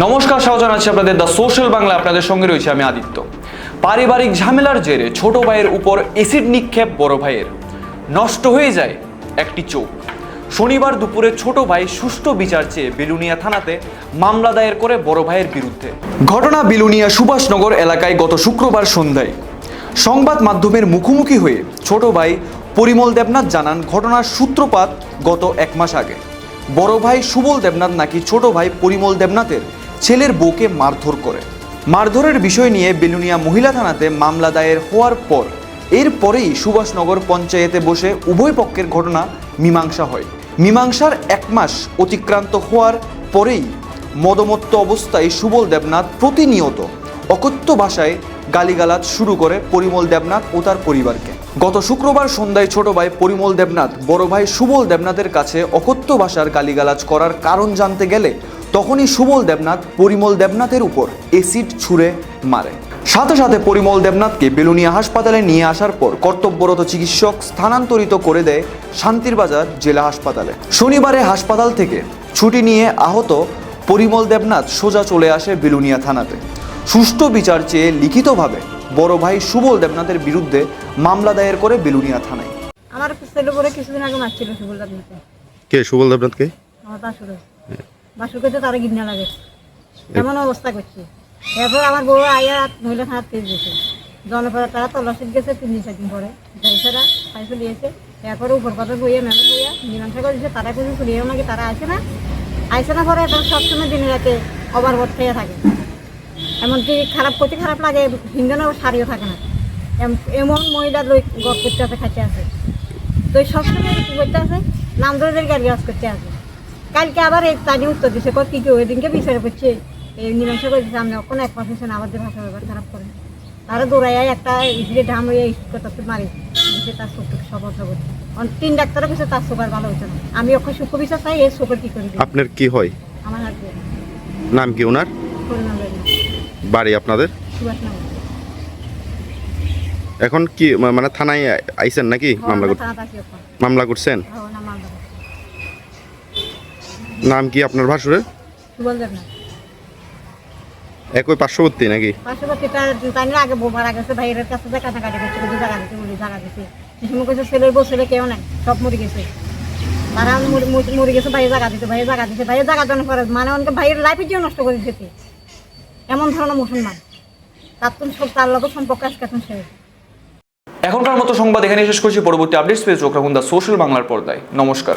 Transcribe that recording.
নমস্কার স্বাগত জানাচ্ছি আপনাদের দ্য সোশ্যাল বাংলা আপনাদের সঙ্গে রয়েছে আমি আদিত্য। পারিবারিক ঝামেলার জেরে ছোট ভাইয়ের উপর এসিড নিক্ষেপ বড় ভাইয়ের। নষ্ট হয়ে যায় একটি চোখ। শনিবার দুপুরে ছোট ভাই সুষ্ঠু বিচার চেয়ে বেলুনিয়া থানাতে মামলা দায়ের করে বড় ভাইয়ের বিরুদ্ধে। ঘটনা বিলুনিয়া সুভাষনগর এলাকায় গত শুক্রবার সন্ধ্যায়। সংবাদ মাধ্যমের মুখোমুখি হয়ে ছোট ভাই পরিমল দেবনাথ জানান, ঘটনার সূত্রপাত গত এক মাস আগে। বড় ভাই সুবল দেবনাথ নাকি ছোট ভাই পরিমল দেবনাথের ছেলের বউকে মারধর করে। মারধরের বিষয় নিয়ে বেলুনিয়া মহিলা থানাতে মামলা দায়ের হওয়ার পর, এরপরেই সুভাষনগর পঞ্চায়েতে বসে উভয় পক্ষের ঘটনা মীমাংসা হয়। মীমাংসার এক মাস অতিক্রান্ত হওয়ার পরেই মদমত্ত অবস্থায় সুবল দেবনাথ প্রতিনিয়ত অকথ্য ভাষায় গালিগালাজ শুরু করে পরিমল দেবনাথ ও তার পরিবারকে। গত শুক্রবার সন্ধ্যায় ছোট ভাই পরিমল দেবনাথ, বড় ভাই সুবল দেবনাথের কাছে অকথ্য ভাষার গালিগালাজ করার কারণ জানতে গেলে তখনই সুবল দেবনাথ পরিমল দেবনাথের উপর এসিড ছুঁড়ে মারে। সাথে সাথে পরিমল দেবনাথকে বেলুনিয়া হাসপাতালে নিয়ে আসার পর কর্তব্যরত চিকিৎসক স্থানান্তরিত করে দেয় শান্তিরবাজার জেলা হাসপাতালে। শনিবারে হাসপাতাল থেকে ছুটি নিয়ে আহত পরিমল দেবনাথ সোজা চলে আসে বেলুনিয়া থানাতে। সুষ্ঠু বিচার চেয়ে লিখিতভাবে বড় ভাই সুবল দেবনাথের বিরুদ্ধে মামলা দায়ের করে বেলুনিয়া থানায়। আমার ছেলে পরে কিছুদিন আগে মারছিল সুবল দাদুকে কে সুবল দেবনাথকে আমার বাসুরে করতে তারা গিন্না লাগে। এমন অবস্থা করছে। এরপর আমার বউ আয়া মহিলা থানার তেজ গেছে জনপদে তারা তল্লাশিত গেছে তিন দিন চার দিন পরে এছাড়া খাই চলিয়েছে এরপরে উপর কথা বইয়া মেলা বইয়া মীমাংসা করে দিয়েছে তারা কিছু চলিয়েও নাকি তারা আসে না। আসে না পরে এখন সবসময় দিনে রাতে অবার বর্তাইয়া থাকে। এমনকি খারাপ করতে খারাপ লাগে হিন্দনের শাড়িও থাকে না। এম- এমন মহিলা লই গপ করতে আছে খাইতে আছে। তো সবসময় কি করতে আছে? নাম ধরে ধরে গাড়ি গাছ করতে আছে। কালকে আবার এই তাই উত্তর দিছে কত কি ওই দিনকে বিচার করছে। এই মীমাংসা করে দিচ্ছে আমি কোনো এক মাস না আমাদের ভাষা ব্যবহার খারাপ করে। তারা দৌড়াইয়া একটা ইসিলে ঢাম হয়ে করতে মারি। দিছে তার চোখ সবল সবল অন- তিন ডাক্তারও কিছু তার সুগার ভালো হচ্ছে না। আমি ওকে সুখ বিচার চাই এই সুখের কি করে আপনার কি হয়? আমার হাতে নাম কি ওনার? বাড়ি আপনাদের? এখন কি মানে থানায় আইছেন নাকি? মামলা থাকি ওখানে মামলা করছেন? হ্যাঁ। নাম কি আপনার ভাসুরে সুবল দেব না। একই পার্শ্ববর্তী নাকি? পার্শ্ববর্তী তাই আগে বোমারা গেছে ভাইয়ের কাছে যে কাটাকাটি করছে কিন্তু জায়গা দিতে বলি জায়গা দিতে সে সময় ছেলের বউ ছেলে কেউ নাই সব মরে গেছে। তারা মরে- গেছে ভাইয়ের জায়গা দিতে ভাইয়ের জায়গা দিতে ভাইয়ের জায়গা জন্য করে মানে অনেকে ভাইয়ের লাইফের জন্য নষ্ট করে দিতে এমন ধরনের মুসলমান। তার তো সব তার লোকের সম্পর্ক আজকে এখন শেষ এখনকার মতো সংবাদ এখানে শেষ করছি। পরবর্তী আপডেটস পেয়ে চোখ রাখুন দ্য সোশ্যাল বাংলার পর্দায়। নমস্কার।